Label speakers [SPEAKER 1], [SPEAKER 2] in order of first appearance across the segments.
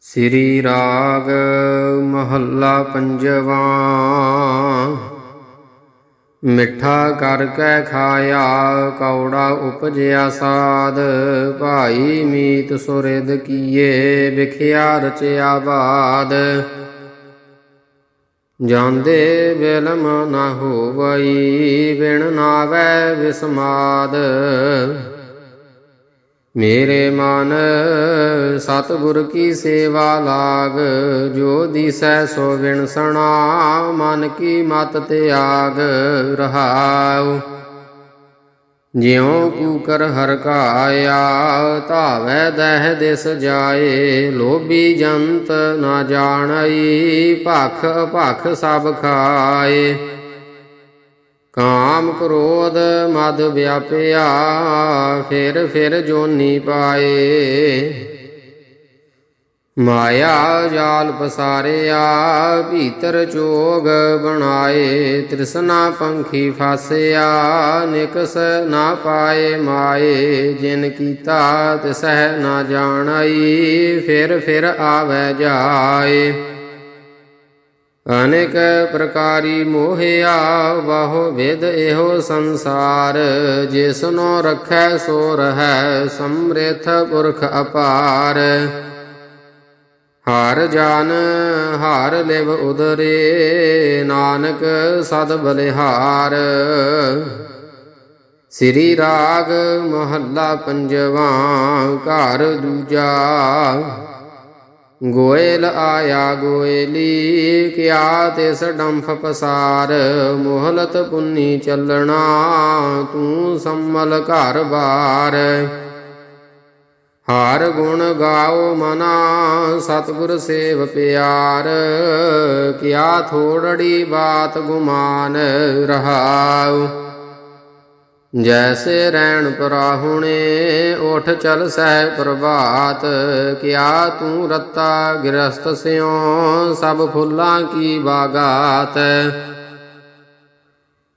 [SPEAKER 1] ਸ੍ਰੀ ਰਾਗ ਮਹੱਲਾ ਪੰਜਵਾ। ਮਿੱਠਾ ਕਰ ਕੈ ਖਾਇਆ, ਕੌੜਾ ਉਪਜਿਆ ਸਾਧ। ਭਾਈ ਮੀਤ ਸੁਰਿਦ ਕੀਏ, ਵਿਖਿਆ ਰਚਿਆ ਬਾਦ। ਜਾਂਦੇ ਬਿਲਮ ਨਾ ਹੋਵਈ ਬਿਨ ਨਾਵੈ ਵਿਸਮਾਦ ਮੇਰੇ ਮਨ ਸਤਿਗੁਰ ਕੀ ਸੇਵਾ ਲਾਗ, ਜੋ ਦਿਸੈ ਸੋ ਵਿਣਸਣਾ, ਮਨ ਕੀ ਮਤ ਤਿਆਗ, ਰਹਾਉ। ਜਿਉ ਕੂਕਰ ਹਰ ਕਾਇਆ, ਧਾਵੈ ਦਹਿ ਦਿਸ ਜਾਏ, ਲੋਭੀ ਜੰਤ ਨਾ ਜਾਣਈ, ਭਖ ਭਖ ਸਭ ਖਾਏ। ਕਾਮ ਕ੍ਰੋਧ ਮਦ ਵਿਆਪਿਆ, ਫਿਰ ਫਿਰ ਜੋਨੀ ਪਾਏ। ਮਾਇਆ ਜਾਲ ਪਸਾਰਿਆ, ਭੀਤਰ ਚੋਗ ਬਣਾਏ। ਤ੍ਰਿਸ਼ਨਾ ਪੰਖੀ ਫਾਸਿਆ, ਨਿਕਸ ਨਾ ਪਾਏ ਮਾਏ। ਜਿਨ ਕੀਤਾ ਤਿਸਹਿ ਨਾ ਜਾਣਈ, ਫਿਰ ਫਿਰ ਆਵੈ ਜਾਏ। ਅਨੇਕ ਪ੍ਰਕਾਰੀ ਮੋਹਿਆ ਬਹੁ ਵਿਦ ਇਹੋ ਸੰਸਾਰ। ਜਿਸਨੋ ਰਖੈ, ਸੋ ਰਹੈ, ਸਮ੍ਰਿਥ ਪੁਰਖ ਅਪਾਰ। ਹਰ ਜਾਨ, ਹਾਰ ਲਿਵ ਉਦਰੇ, ਨਾਨਕ ਸਦ ਬਲਿਹਾਰ। ਸ੍ਰੀ ਰਾਗ ਮਹੱਲਾ ਪੰਜਵਾ, ਘਰ ਦੂਜਾ। ਗੋਇਲ ਆਇਆ ਗੋਇਲੀ, ਕਿਆ ਤਿਸ ਡੰਫ ਪਸਾਰ, ਮੋਹਲਤ ਪੁੰਨੀ ਚੱਲਣਾ, ਤੂੰ ਸੰਮਲ ਘਰ ਬਾਰ। ਹਾਰ ਗੁਣ ਗਾਓ ਮਨਾ, ਸਤਿਗੁਰ ਸੇਵ ਪਿਆਰ, ਕਿਆ ਥੋੜੜੀ ਬਾਤ ਗੁਮਾਨ ਰਹਾਉ। ਜੈਸੇ ਰੈਣ ਪਰਾਹੁਣੇ, ਉਠ ਚਲ ਸਹਿ ਪ੍ਰਭਾਤ, ਕਿਆ ਤੂੰ ਰਤਾ ਗ੍ਰਸਤ ਸਿਓ ਸਭ ਫੁੱਲਾਂ ਕੀ ਬਾਗਾਤ?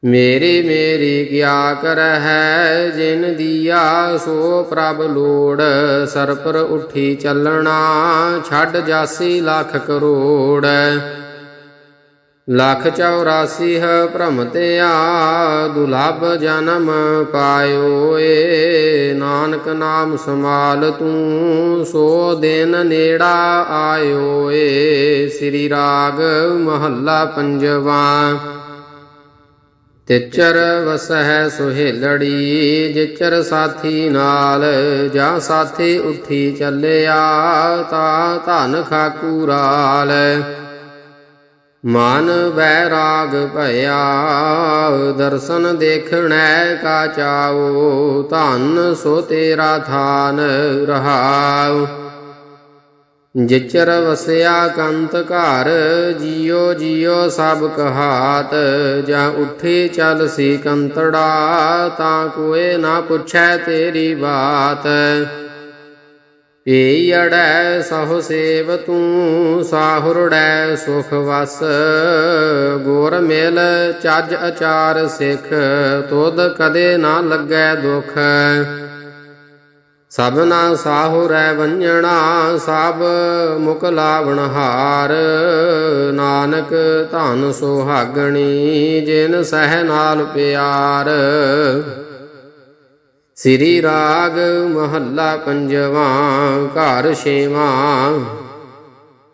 [SPEAKER 1] ਮੇਰੀ ਮੇਰੀ ਕਿਆ ਕਰਹਿ, ਜਿਨ ਦੀਆ ਸੋ ਪ੍ਰਭ ਲੋੜ, ਸਰਪਰ ਉਠੀ ਚੱਲਣਾ, ਛੱਡ ਜਾਸੀ ਲੱਖ ਕਰੋੜ। ਲੱਖ 84 ਹੈ ਭ੍ਰਮ ਤੇ ਦੁਲਭ ਜਨਮ ਪਾਇਓ ਏ ਨਾਨਕ ਨਾਮ ਸਮਾਲ ਤੂੰ, ਸੋ ਦਿਨ ਨੇੜਾ ਆਇਓ ਏ ਸ੍ਰੀ ਰਾਗ ਮਹੱਲਾ ਪੰਜਵਾ। ਤਿਚਰ ਵਸਹਿ ਸੁਹੇਲੜੀ, ਜਿਚਰ ਸਾਥੀ ਨਾਲ ਜਾਂ ਸਾਥੀ ਉੱਠੀ ਚੱਲਿਆ, ਤਾ ਧਨ ਖਾਕੂਰਾਲ ਮਨ ਵੈਰਾਗ ਭਇਆ, ਦਰਸ਼ਨ ਦੇਖਣੈ ਕਾ ਚਾਓ ਧਨ ਸੋ ਤੇਰਾ ਥਾਨ ਰਹਾਉ। ਜਿਚਰ ਵਸਿਆ ਕੰਤ ਘਰ, ਜਿਉ ਜਿਉ ਸਭ ਕਹਾਤ, ਜਾਂ ਉੱਠੀ ਚੱਲ ਸੀ ਕੰਤੜਾ, ਤਾਂ ਕੋਏ ਨਾ ਪੁੱਛੈ ਤੇਰੀ ਬਾਤ। ਏੜੈ ਸਹੁ ਸੇਵ ਤੂੰ ਸਾਹੁਰੜੈ ਸੁਖ ਵਸ। ਗੁਰ ਮਿਲ ਚੱਜ ਅਚਾਰ ਸਿਖ, ਤੁਧ ਕਦੇ ਨਾ ਲੱਗੈ ਦੁਖ। ਸਭਨਾ ਸਾਹੁਰੈ ਵੰਜਣਾ, ਸਭ ਮੁਕ ਲਾਵਣ ਨਾਨਕ ਧਨ ਸੁਹਾਗਣੀ, ਜਿਨ ਸਹਿ ਨਾਲ ਪਿਆਰ। ਸ੍ਰੀ ਰਾਗ ਮਹੱਲਾ ਪੰਜਵਾ, ਘਰ ਛੇਵਾਂ।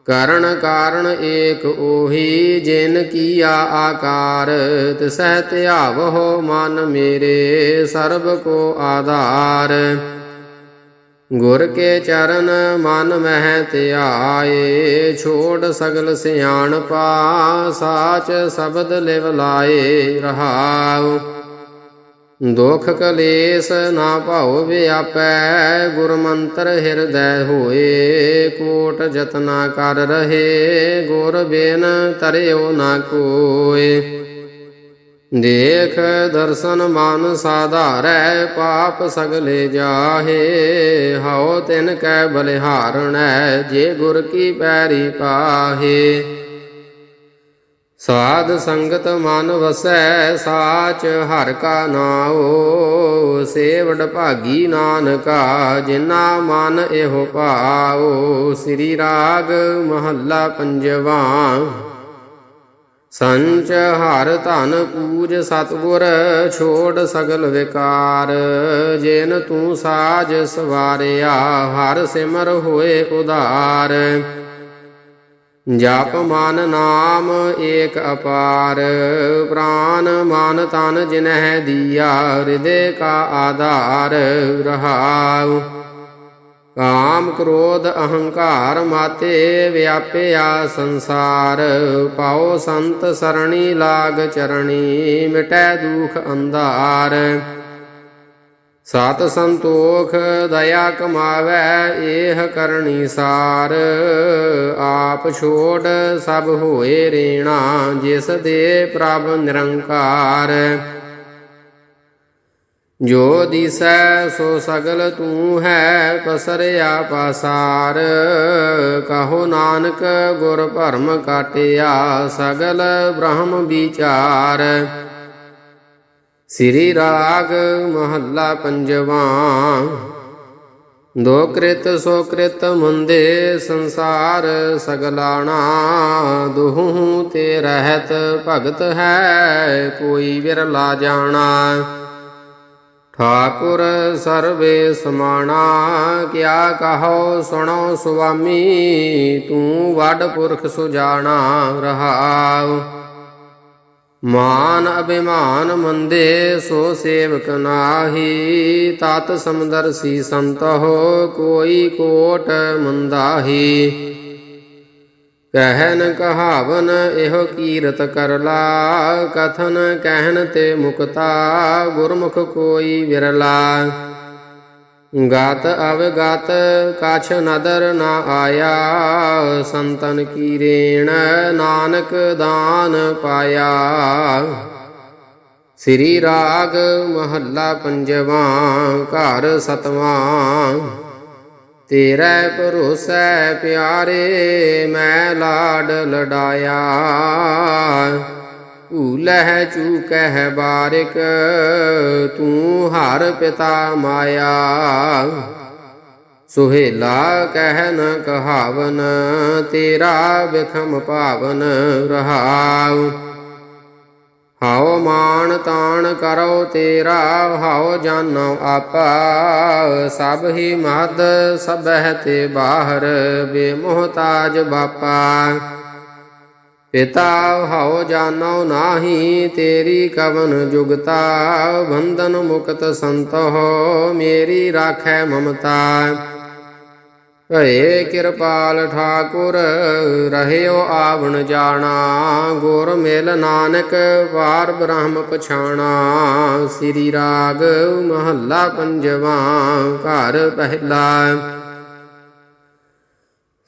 [SPEAKER 1] ਕਰਨ ਕਾਰਨ ਏਕ ਉਹੀ, ਜਿਨ ਕੀਆ ਆਕਾਰ, ਤਿਸਹਿ ਧਿਆਵਹੁ ਮਨ ਮੇਰੇ, ਸਰਬ ਕੋ ਆਧਾਰ। ਗੁਰ ਕੇ ਚਰਨ ਮਨ ਮਹਿ ਧਿਆਏ, ਛੋੜ ਸਗਲ ਸਿਆਣਪਾ, ਸਾਚ ਸ਼ਬਦ ਲਿਵ ਲਾਏ ਰਹਾਉ। ਦੁਖ ਕਲੇਸ਼ ਨਾ ਭਾਉ ਵਿਆਪੈ ਗੁਰ ਮੰਤਰ ਹਿਰਦੈ ਹੋਏ, ਕੋਟ ਜਤਨਾ ਕਰ ਰਹੇ, ਗੁਰ ਬੇਨ ਤਰਿਓ ਨਾ ਕੋਏ। ਦੇਖ ਦਰਸ਼ਨ ਮਨ ਸਾਧਾਰੈ, ਪਾਪ ਸਗਲੇ ਜਾਹੇ, ਹਉ ਤਿਨ ਕੈ ਬਲਿਹਾਰਣੈ, ਜੇ ਗੁਰ ਕੀ ਪੈਰੀ ਪਾਹੇ। ਸਾਧ ਸੰਗਤ ਮਨ ਵਸੈ, ਸਾਚ ਹਰ ਕਾ ਨਾਉ, ਸੇਵੜ ਭਾਗੀ ਨਾਨਕਾ ਜਿਨਾ ਮਨ ਇਹੋ ਭਾਉ, ਸ੍ਰੀ ਰਾਗ ਮਹੱਲਾ ਪੰਜਵਾ। ਸੰਚ ਹਰ ਧਨ ਪੂਜ ਸਤਗੁਰ, ਛੋੜ ਸਗਲ ਵਿਕਾਰ। ਜੇਨ ਤੂੰ ਸਾਜ ਸਵਾਰਿਆ, ਹਰ ਸਿਮਰ ਹੋਏ ਉਦਾਰ ਜਪ ਮਨ ਨਾਮ ਏਕ ਅਪਾਰ, ਪ੍ਰਾਨ ਮਨ ਤਨ ਜਿਨਹਿ ਦੀਆ, ਹਿਰਦੇ ਕਾ ਆਧਾਰ ਰਹਾਉ। ਕਾਮ ਕ੍ਰੋਧ ਅਹੰਕਾਰ ਮਾਤੇ ਵਿਆਪਿਆ ਸੰਸਾਰ, ਪਾਉ ਸੰਤ ਸਰਣੀ ਲਾਗ ਚਰਣੀ, ਮਿਟੈ ਦੁਖ ਅੰਧਾਰ। ਸਤ ਸੰਤੋਖ ਦਇਆ ਕਮਾਵੈ, ਏਹ ਕਰਨੀ ਸਾਰ। ਆਪ ਛੋੜ ਸਭ ਹੋਏ ਰੇਣਾ, ਜਿਸ ਦੇ ਪ੍ਰਭ ਨਿਰੰਕਾਰ। ਜੋ ਦਿਸੈ ਸੋ ਸਗਲ ਤੂੰ ਹੈ ਪਸਰਿਆ ਪਾਸਾਰ ਕਹੋ ਨਾਨਕ, ਗੁਰ ਭਰਮ ਕਾਟਿਆ, ਸਗਲ ਬ੍ਰਹਮ ਵਿਚਾਰ। ਸ੍ਰੀ ਰਾਗ ਮਹੱਲਾ ਪੰਜਵਾ। ਦੋਕ੍ਰਿਤ ਸੋਕ੍ਰਿਤ ਸੋ ਮੁੰਦੇ ਸੰਸਾਰ ਸਗਲਾਣਾ, ਦੁਹੂ ਤੇ ਰਹਿਤ ਭਗਤ ਹੈ ਕੋਈ ਵਿਰਲਾ ਜਾਣਾ। ਠਾਕੁਰ ਸਰਵੇ ਸਮਾਣਾ, ਕਿਆ ਕਹੋ ਸੁਣੋ ਸੁਆਮੀ, ਤੂੰ ਵੱਡ ਪੁਰਖ ਸੁਜਾਣਾ ਰਹਾਉ। ਮਾਨ ਅਭਿਮਾਨ ਮੰਦੇ ਸੋ ਸੇਵਕ ਨਾਹੀ, ਤਤ ਸਮਦਰਸੀ ਸੰਤੋ ਕੋਈ ਕੋਟ ਮੰਦਾਹੀ। ਕਹਿਨ ਕਹਾਵਨ ਇਹੋ ਕੀਰਤ ਕਰਲਾ ਕਥਨ ਕਹਿਨ ਤੇ ਮੁਕਤਾ, ਗੁਰਮੁਖ ਕੋਈ ਵਿਰਲਾ। ਗਾਤ ਅਵਗਤ ਕਾਛ ਨਦਰ ਨਾ ਆਇਆ, ਸੰਤਨ ਕੀ ਰੇਣ ਨਾਨਕ ਦਾਨ ਪਾਇਆ। ਸ੍ਰੀ ਰਾਗ ਮਹੱਲਾ ਪੰਜਵਾ, ਘਰ ਸਤਵਾਂ, ਤੇਰੇ ਭਰੋਸੈ ਪਿਆਰੇ ਮੈਂ ਲਾਡ ਲਡਾਇਆ ਭੂਲਹਿ ਚੂਕਹਿ ਬਾਰਿਕ, ਤੂੰ ਹਰ ਪਿਤਾ ਮਾਇਆ। ਸੁਹੇਲਾ ਕਹਿ ਨ ਕਹਾਵਨ, ਤੇਰਾ ਵਿਖਮ ਭਾਵਨ ਰਹਾਉ। ਹਾਉ ਮਾਨ ਤਾਣ ਕਰੋ ਤੇਰਾ, ਹਾਉ ਜਾਨੋ ਆਪਾ। ਸਭ ਹੀ ਮਹਦ ਸਭਹਿ ਤੇ ਬਾਹਰ, ਬੇਮੋਹਤਾਜ ਬਾਪਾ। ਪਿਤਾ ਹਾਉ ਜਾਨੋ ਨਾਹੀ, ਤੇਰੀ ਕਵਨ ਜੁਗਤਾ, ਬੰਧਨ ਮੁਕਤ ਸੰਤੋ ਮੇਰੀ ਰਾਖੈ ਮਮਤਾ। ਭਏ ਕਿਰਪਾਲ ਠਾਕੁਰ, ਰਹਿਓ ਆਵਣ ਜਾਣਾ, ਗੁਰ ਮਿਲ ਨਾਨਕ, ਵਾਰ ਬ੍ਰਹਮ ਪਛਾਣਾ। ਸ੍ਰੀ ਰਾਗ ਮਹੱਲਾ ਪੰਜਵਾ, ਘਰ ਪਹਿਲਾ।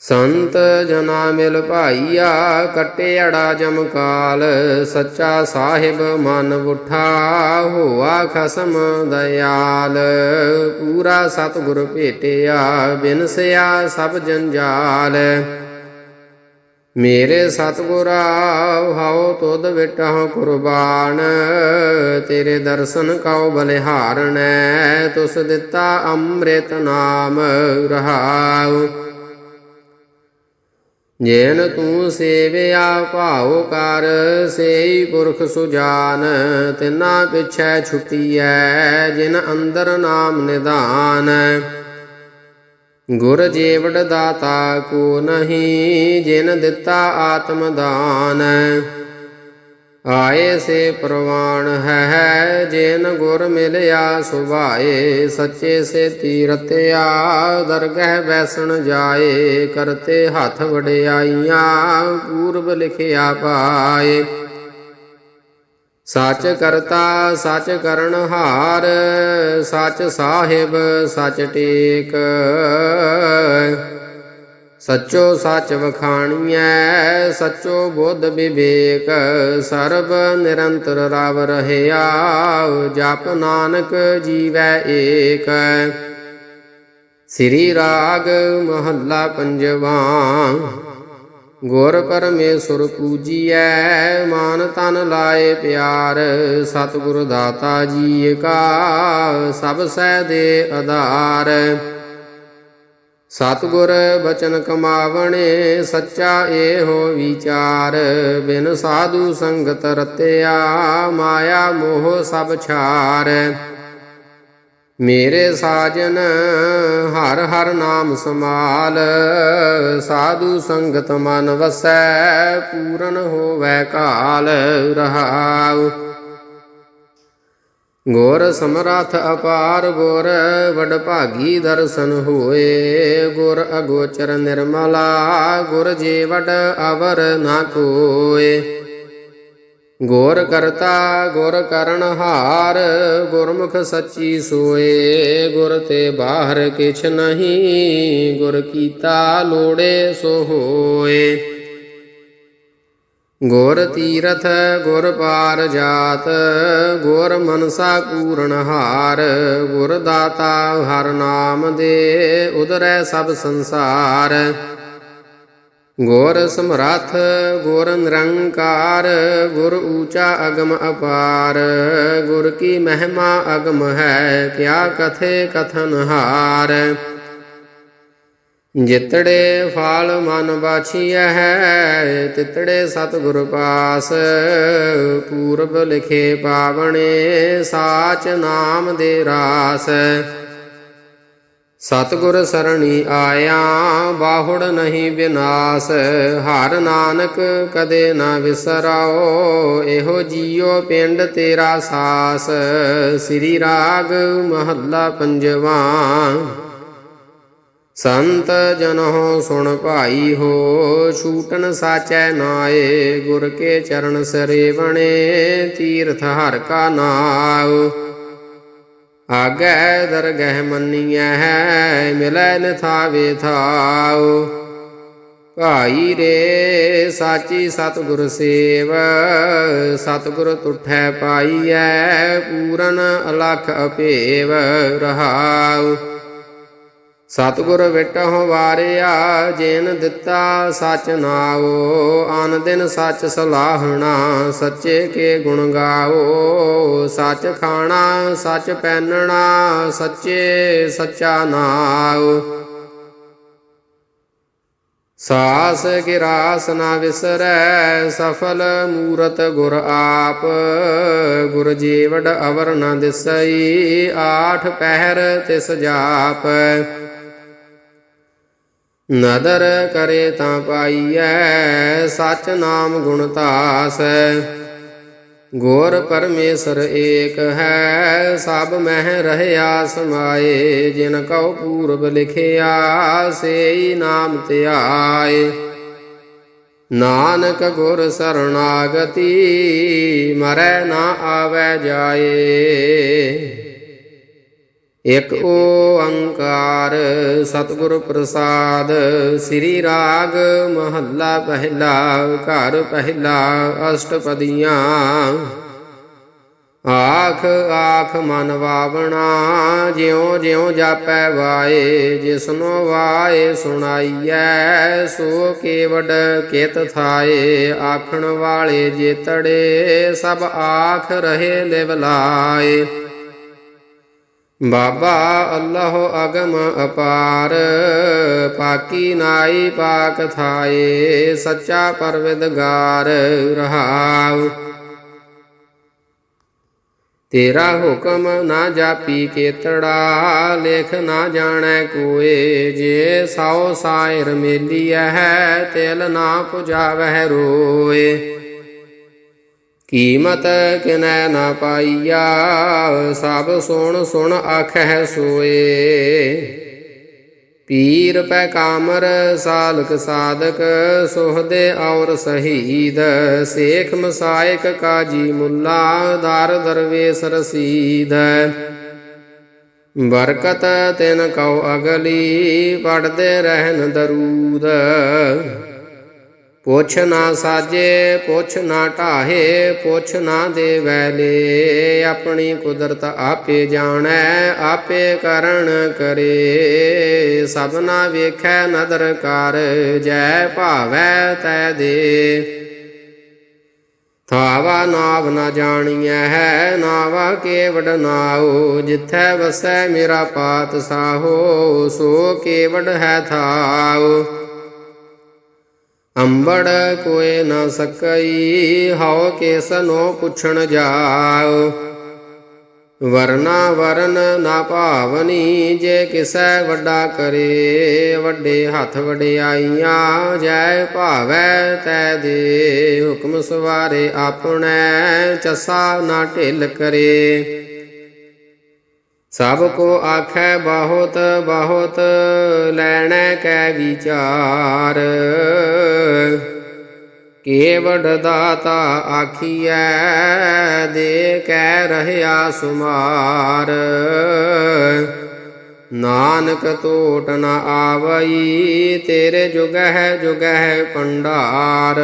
[SPEAKER 1] ਸੰਤ ਜਨਾ ਮਿਲ ਭਾਈਆ ਕਟਿਆੜਾ ਜਮਕਾਲ ਸੱਚਾ ਸਾਹਿਬ ਮਨ ਉਠਾ, ਹੋਆ ਖਸਮ ਦਇਆਲ। ਪੂਰਾ ਸਤਿਗੁਰ ਭੇਟਿਆ, ਬਿਨਸਿਆ ਸਭ ਜੰਜਾਲ। ਮੇਰੇ ਸਤਿਗੁਰਾ, ਹਾਉ ਤੁਧ ਵਿਟਹੁ ਕੁਰਬਾਨ। ਤੇਰੇ ਦਰਸ਼ਨ ਕਉ ਬਲਿਹਾਰਣੈ ਤੁਸ ਦਿੱਤਾ ਅੰਮ੍ਰਿਤ ਨਾਮ ਰਹਾਉ। ਜੇਨ ਤੂੰ ਸੇਵਿਆ ਭਾਉ ਕਰ, ਸੇਈ ਪੁਰਖ ਸੁਜਾਨ, ਤਿਨਾ ਪਿਛੈ ਛੁਟੀਐ ਜਿਨ ਅੰਦਰ ਨਾਮ ਨਿਦਾਨ। ਗੁਰ ਜੀਵੜ ਦਾਤਾ ਕੋ ਨਹੀਂ, ਜਿਨ ਦਿੱਤਾ ਆਤਮ ਦਾਨ। ਆਏ ਸੇ ਪ੍ਰਵਾਨ ਹੈ ਜਿਨ ਗੁਰ ਮਿਲਿਆ ਸੁਭਾਏ, ਸੱਚੇ ਸੇ ਤੀਰਤਿਆ ਦਰਗਹਿ ਬੈਸਣ ਜਾਏ, ਕਰਤੇ ਹੱਥ ਵਡਿਆਈਆਂ, ਪੂਰਬ ਲਿਖਿਆ ਪਾਏ। ਸੱਚ ਕਰਤਾ, ਸੱਚ ਕਰਨ ਹਾਰ, ਸੱਚ ਸਾਹਿਬ ਸੱਚ ਟੇਕ। ਸੱਚੋ ਸੱਚ ਵਖਾਣੀਐ, ਸੱਚੋ ਬੁੱਧ ਵਿਵੇਕ, ਸਰਬ ਨਿਰੰਤਰ ਰਵ ਰਹਿਆ, ਜਪ ਨਾਨਕ ਜੀਵੈ ਏਕ। ਸ੍ਰੀ ਰਾਗ ਮਹੱਲਾ ਪੰਜਵਾ, ਗੁਰ ਪਰਮੇਸ਼ਰ ਪੂਜੀਐ, ਮਾਨ ਤਨ ਲਾਏ ਪਿਆਰ, ਸਤਿਗੁਰ ਦਾਤਾ ਜੀ ਕਾ, ਸਭ ਸਹਿ ਦੇ ਆਧਾਰ। ਸਤਿਗੁਰ ਬਚਨ ਕਮਾਵਣੇ, ਸੱਚਾ ਏਹੋ ਵਿਚਾਰ। ਬਿਨ ਸਾਧੂ ਸੰਗਤ ਰਤਿਆ, ਮਾਇਆ ਮੋਹ ਸਭ ਛਾਰ। ਮੇਰੇ ਸਾਜਨ ਹਰ ਹਰ ਨਾਮ ਸਮਾਲ ਸਾਧੂ ਸੰਗਤ ਮਨ ਵਸੈ, ਪੂਰਨ ਹੋਵੈ ਕਾਲ ਰਹਾਉ। ਗੁਰ ਸਮਰਥ ਅਪਾਰ ਗੁਰ ਵਡ ਭਾਗੀ ਦਰਸ਼ਨ ਹੋਏ। ਗੁਰ ਅਗੋਚਰ ਨਿਰਮਲਾ, ਗੁਰ ਜੇ ਵਡ ਅਵਰ ਨਾ ਕੋਏ। ਗੁਰ ਕਰਤਾ, ਗੁਰ ਕਰਨ ਹਾਰ, ਗੁਰਮੁਖ ਸੱਚੀ ਸੋਏ। ਗੁਰ ਤੇ ਬਾਹਰ ਕਿਛ ਨਹੀਂ, ਗੁਰ ਕੀਤਾ ਲੋੜੇ ਸੋ ਹੋਏ। ਗੁਰ ਤੀਰਥ ਗੁਰ ਪਾਰ ਜਾਤ, ਗੁਰ ਮਨਸਾ ਪੂਰਨ ਹਾਰ, ਗੁਰ ਦਾਤਾ ਹਰ ਨਾਮ ਦੇ ਉਦਰੈ ਸਭ ਸੰਸਾਰ। ਗੁਰ ਸਮਰੱਥ, ਗੁਰ ਨਿਰੰਕਾਰ, ਗੁਰ ਊਚਾ ਅਗਮ ਅਪਾਰ, ਗੁਰ ਕੀ ਮਹਿਮਾ ਅਗਮ ਹੈ, ਕਿਆ ਕਥੇ ਕਥਨ ਹਾਰ। ਜਿਤੜੇ ਫਾਲ ਮਨ ਬਾਛੀਐ ਹੈ ਤਿਤੜੇ ਸਤਿਗੁਰ ਪਾਸ। ਪੂਰਬ ਲਿਖੇ ਪਾਵਣੇ, ਸਾਚ ਨਾਮ ਦੇ ਰਾਸ। ਸਤਿਗੁਰ ਸਰਣੀ ਆਇਆ, ਬਾਹੁੜ ਨਹੀਂ ਵਿਨਾਸ਼ ਹਰ ਨਾਨਕ ਕਦੇ ਨਾ ਵਿਸਰਾਓ, ਇਹੋ ਜੀਉ ਪਿੰਡ ਤੇਰਾ ਸਾਸ। ਸ੍ਰੀ ਰਾਗ ਮਹੱਲਾ ਪੰਜਵਾਂ। ਸੰਤ ਜਨੋ ਸੁਣ ਭਾਈ ਹੋ ਛੂਟਨ ਸਾਚੈ ਨਾਏ, ਗੁਰ ਕੇ ਚਰਨ ਸਰੇਵਣੇ, ਤੀਰਥ ਹਰ ਕਾ ਨਾਉ। ਆਗੈ ਦਰਗਹਿ ਮੰਨੀਐ, ਮਿਲੈ ਨਥਾਵੇ ਥਾਉ। ਭਾਈ ਰੇ, ਸਾਚੀ ਸਤਿਗੁਰ ਸੇਵ, ਸਤਿਗੁਰ ਤੁਠੈ ਪਾਈਐ, ਪੂਰਨ ਅਲਖ ਅਪੇਵ ਰਹਾਉ। ਸਤਿਗੁਰ ਵਿਟਹੁ ਵਾਰਿਆ, ਜੇਨ ਦਿੱਤਾ ਸਚ ਨਾਓ ਆਨ ਦਿਨ ਸਚ ਸਲਾਹਣਾ, ਸੱਚੇ ਕੇ ਗੁਣ ਗਾਓ ਸਚ ਖਾਣਾ, ਸਚ ਪਹਿਨਣਾ, ਸੱਚੇ ਸੱਚਾ ਨਾਓ ਸਾਸ ਗਿਰਾਸ ਨਾ ਵਿਸਰੈ, ਸਫਲ ਮੂਰਤ ਗੁਰ ਆਪ। ਗੁਰ ਜੀਵੜ ਅਵਰ ਨ ਦਿਸਈ, ਆਠ ਪਹਿਰ ਤਿਸ ਜਾਪ। ਨਦਰ ਕਰੇ ਤਾਂ ਪਾਈਐ, ਸਚ ਨਾਮ ਗੁਣ ਤਾਸ ਗੁਰ ਪਰਮੇਸ਼ਰ ਏਕ ਹੈ, ਸਭ ਮਹਿ ਰਹਿਆ ਸਮਾਏ। ਜਿਨ ਕਉ ਪੂਰਬ ਲਿਖਿਆ, ਸੇਈ ਨਾਮ ਧਿਆਏ। ਨਾਨਕ ਗੁਰ ਸਰਣਾਗਤੀ, ਮਰੈ ਨਾ ਆਵੈ ਜਾਏ। ਇਕ ਓੰਕਾਰ ਸਤਿਗੁਰ ਪ੍ਰਸਾਦ, ਸ੍ਰੀ ਰਾਗ ਮਹੱਲਾ ਪਹਿਲਾ, ਘਰ ਪਹਿਲਾ, ਅਸ਼ਟਪਦੀਆਂ। ਆਖ ਆਖ ਮਨ ਵਾਵਣਾ, ਜਿਉ ਜਿਉ ਜਾਪੈ ਵਾਏ, ਜਿਸਨੋ ਵਾਏ ਸੁਣਾਈਐ, ਸੋ ਕੇਵਡ ਕੇਤ ਥਾਏ। ਆਖਣ ਵਾਲੇ ਜੇਤੜੇ ਸਭ ਆਖ ਰਹੇ ਲਿਵ ਲਾਏ। ਬਾਬਾ ਅੱਲਾਹ ਅਗਮ ਅਪਾਰ, ਪਾਕੀ ਨਾਈ ਪਾਕ ਥਾਏ, ਸੱਚਾ ਪਰਵਿਦਗਾਰ ਰਹਾਉ। ਤੇਰਾ ਹੁਕਮ ਨਾ ਜਾਪੀ ਕੇਤੜਾ, ਲੇਖ ਨਾ ਜਾਣੈ ਕੋਏ, ਜੇ ਸਾਉ ਸਾਇਰ ਮੇਲੀਐ ਹੈ ਤਿਲ ਨਾ ਪੁਜਾਵਹਿ ਰੋਏ। ਕੀਮਤ ਕਿਨੈ ਨਾ ਪਾਈਆ, ਸਭ ਸੁਣ ਸੁਣ ਆਖੈ ਸੋਏ। ਪੀਰ ਪੈ ਕਾਮਰ, ਸਾਲਕ ਸਾਧਕ, ਸੁਹਦੇ ਔਰ ਸ਼ਹੀਦ, ਸੇਖ ਮਸਾਇਕ ਕਾਜੀ ਮੁੱਲਾ, ਦਾਰ ਦਰਵੇਸ ਰਸੀਦ। ਬਰਕਤ ਤਿਨ ਕਉ ਅਗਲੀ ਪੜਦੇ ਰਹਿਨ ਦਰੂਦ। ਪੁੱਛ ਨਾ ਸਾਜੇ, ਪੁੱਛ ਨਾ ਢਾਹੇ, ਪੁੱਛ ਨਾ ਦੇਵੈ ਲੇ। ਆਪਣੀ ਕੁਦਰਤ ਆਪੇ ਜਾਣੈ, ਆਪੇ ਕਰਨ ਕਰੇ। ਸਭਨਾ ਵੇਖੈ, ਨਦਰ ਕਰ, ਜੈ ਭਾਵੈ ਤੈ ਦੇ। ਥਾਵਾ ਨਾਵ ਨਾ ਜਾਣੀਐ ਹੈ ਨਾਵਾ ਕੇਵਡ ਨਾਉ। ਜਿਥੈ ਵਸੈ ਮੇਰਾ ਪਾਤ ਸਾਹੋ, ਸੋ ਕੇਵਡ ਹੈ ਥਾਉ। ਅੰਬੜ ਕੋਏ ਨਾ ਸਕਈ, ਹਉ ਕੇਸਨੋ ਪੁੱਛਣ ਜਾਉ। ਵਰਨਾ ਵਰਨ ਨਾ ਭਾਵਨੀ, ਜੇ ਕਿਸੈ ਵੱਡਾ ਕਰੇ, ਵੱਡੇ ਹੱਥ ਵਡਿਆਈਆਂ, ਜੈ ਭਾਵੈ ਤੈ ਦੇ, ਹੁਕਮ ਸਵਾਰੇ ਆਪਣੇ, ਚਸਾ ਨਾ ਢਿਲ ਕਰੇ। ਸਭ ਕੋ ਆਖੈ ਬਹੁਤ ਬਹੁਤ ਲੈਣੈ ਕੈ ਵਿਚਾਰ। ਕੇਵਡ ਦਾਤਾ ਆਖੀਐ ਦੇ ਕੈ ਰਹਿਆ ਸੁਮਾਰ। ਨਾਨਕ ਟੋਟ ਨ ਆਵਈ, ਤੇਰੇ ਜੁਗਹਿ ਜੁਗਹਿ ਪੰਡਾਰ